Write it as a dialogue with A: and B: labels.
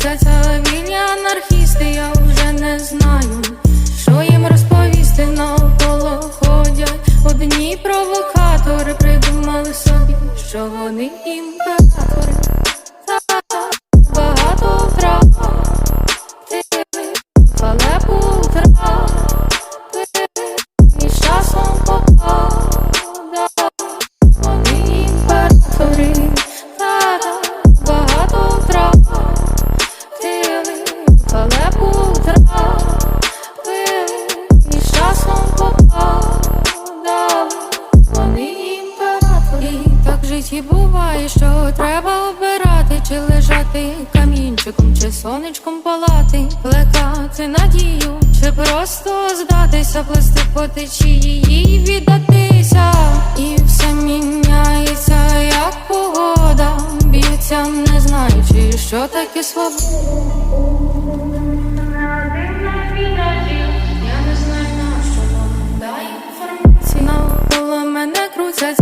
A: Це целевільні анархісти, я вже не знаю, що їм розповісти. Навколо ходять. Одні провокатори придумали собі, що вони імператори. Багато втратили, але Колись буває, що треба обирати, чи лежати камінчиком, чи сонечком палати, плекати надію, чи просто здатися, плести по течії і віддатися, і все міняється, як погода. Б'ється, не знаючи, що таке свобода. Навколо мене крутять